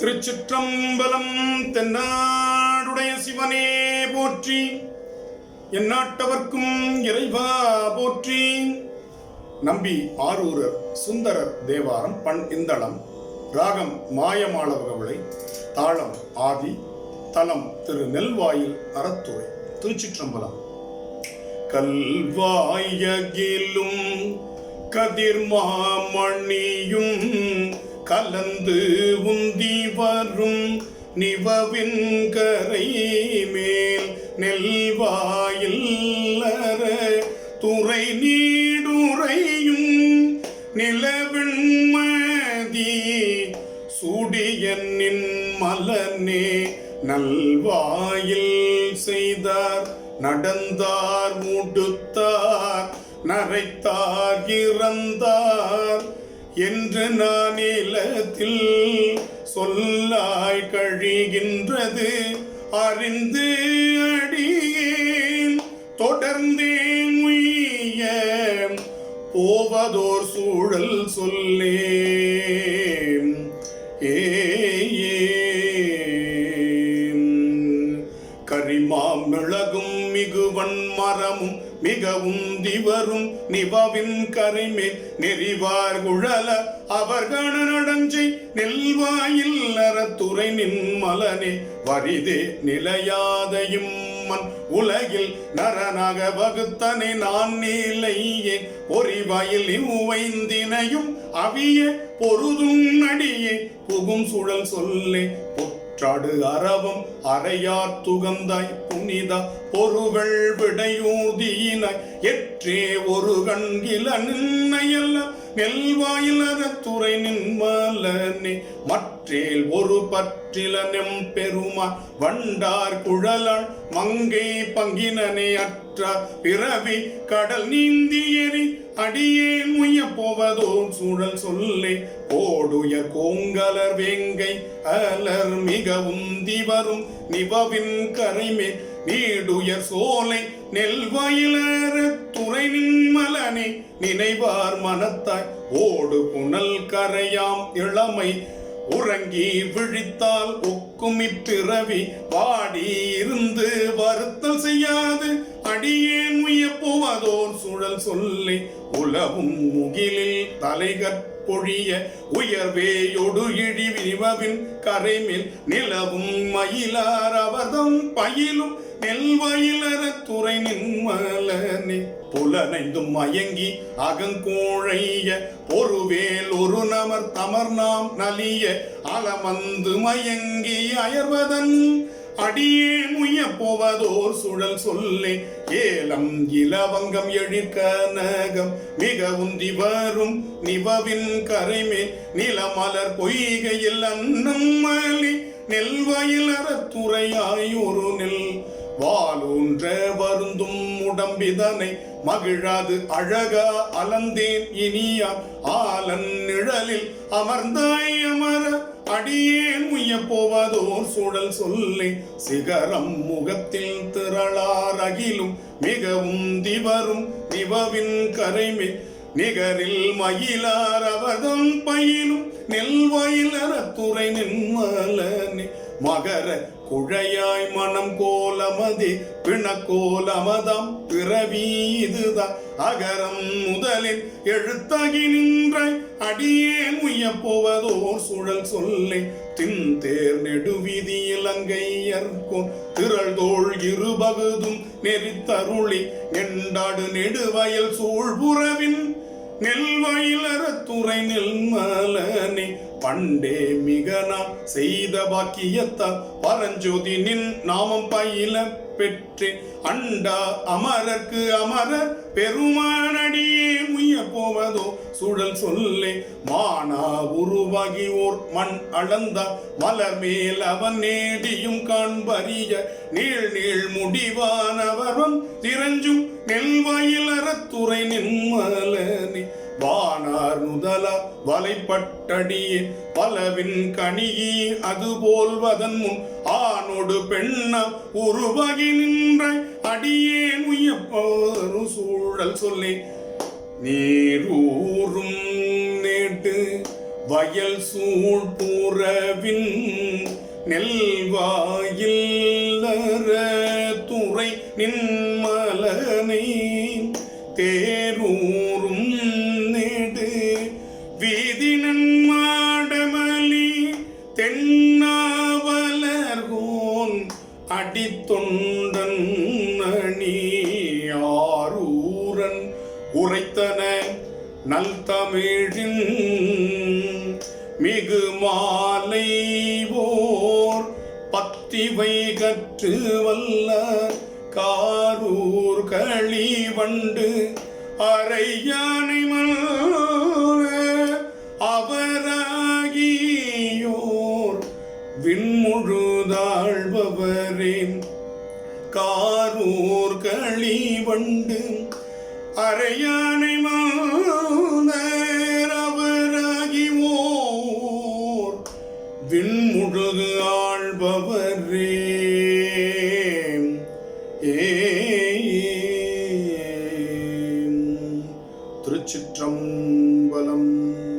திருச்சிற்றம்பலம் தென்னாடுடைய சிவனே போற்றி. எந்நாட்டவர்க்கும் இறைவா போற்றி. நம்பி ஆரூரர் சுந்தரர் தேவாரம் பண் இந்தளம். ராகம் மாயமாளவகவளை தாளம் ஆதி தலம் திரு நெல்வாயில் அறத்துறை திருச்சிற்றம்பலம். கல்வாயகிலும் கதிர்மாமணியும் கலந்து உந்தி வரும் நிவவின் கரை மேல் நெல்வாயில் துறை நீடுறையும் நிலவின்மதி சுடியனின் மலனே நல்வாயில் செய்தார் நடந்தார் முடுத்தார் நரைத்தார் இறந்தார். என்று நான் இலத்தில் சொல்லாய் கழிகின்றது அறிந்து அடியேன். தொடர்ந்தே முய்ய போவதோர் சூழல் சொல்லே மிளகும் மரமும் மிகவும் திவரும் நிபவின் கரைமேல் நெறிவார் குழல அவர் நடஞ்சை நெல்வாயில் அறத்துறை நின்மலனே. வரிதே நிலையாதையும் மண் உலகில் நரனாக வகுத்தனை நான் நீலையே. பொறிவாயில் இவ்வைந்தினையும் அவிய பொருதும் நடியே புகும் சுழல் சொல்லே பொற்றாடு அரவம் அறையார் துகந்தாய் புனித பொருகள் விடையூதியினாய். எற்றே ஒரு கண்கில நின்னையல்ல நெல்வாயில் அறத்துறை நின்மலனே. மற்றேல் ஒரு பற்ற பற்றில நெம்பெருமா வண்டார் குழலன் மங்கை பங்கினனே அற்ற பிறவி கடல் நீந்தி எரி அடியேன் முய போவதோ சூழல் சொல்லே ஓடுய கோங்கலர் வேங்கை அலர் மிகவும் திவரும் நிபவின் கரைமே நீடுயர் சோலை நெல் நெல்வயிலர துறை நின்மலனே நினைவார் மனத்தாய் ஓடு புனல் கரையாம் இளமை உறங்கி விழித்தால் ஒக்குமி பிறவி வாடி இருந்து வருத்தல் செய்யாது. அடியேன் உயப்போவதோர் சுழல் சொல்லி உலவும் முகிலில் பொழிய உயர்வேயொடு இழி விரிவவின் கரைமேல் நிலவும் மயிலார் அவர்தம் பயிலும் நெல்வயிலர துறை நின்மலனே. புலனைந்தும் மயங்கி அகங்கோழைய ஒருவேல் ஒரு நமர் தமர் நாம் நலிய அலமந்து மயங்கி அயர்வதன் அடியே முய போவதோர் சுழல் சொல்லே. ஏலம் இலவங்கம் எழிற்கனகம் மிக உந்தி வரும் நிபவின் கரைமே. நிலமலர் பொய்கையில் அன்னம்மலி நெல்வயில் அறத்துறையாய் ஒரு நெல். வாலூன்ற வருந்தும் உடம்பிதனை. மகிழாது அழகா அலந்தேன் இனியா. ஆலன் நிழலில் அமர்ந்தாய் அமர. அடியே போவதோர் சூழல் சொல்லி சிகரம் முகத்தில் திரளார் அகிலும் மிகவும் திவரும் திவவின் கரைமே. நிகரில் மயிலார் அவதம் பயிலும் நெல்வயிலர துறை நின்மலனே. மகர குழையாய் மனம் கோலமதி பிணக்கோலமதம் பிறவி இதுதான். அகரம் முதலில் எழுத்தாகி நின்ற அடியே உய்ய போவதோர் சுழல் சொல்லை தின் தேர் நெடுவீதி இலங்கையர்கோன். திரள் தோள் இருபகுதும் நெறித்தருளி நெண்டாடு நெடுவயல் சூழ்புறவின் நெல்வயிலறத்துறை நெல்மலனே பண்டே மிக நாம் செய்த பாக்கியத்தால் பரஞ்சோதி நின் நாமம் பயில பெற்றேன் அண்டா அமரர்க்கு அமரர் பெருமானடியே முய போவதோ சுழல் சொல்லே. மானா உருவாகி ஓர் மண் அளந்த மலர் மேல் அவன் நேடியும் காண்பறிய. நீள் நீள் முடிவானவரும் திரஞ்சும் நெல்வாயில் அறத்துறை நின்மலனே வானார் முதல வலைப்பட்டடியே பலவின் கணியி அதுபோல்வதன் முன் ஆணோடு பெண்ண உருவகி நின்ற அடியே முயப்பரு சூழல் சொல்லி. நீரூரும் நேட்டு வயல் சூழ் நெல்வா அடித்தொண்டன் அணி ஆரூரன் உரைத்தன நல் தமிழின் மிகு மாலை ஓர் பத்திவை கற்று வல்ல காரூர் களி வண்டு அரையானை அவராகியோர் விண்முழுதாழ்பவரேன் காரூர் களி வண்டு அரையானை மாதர் அவராகி ஓர் விண்முழுது ஆள்பவரே.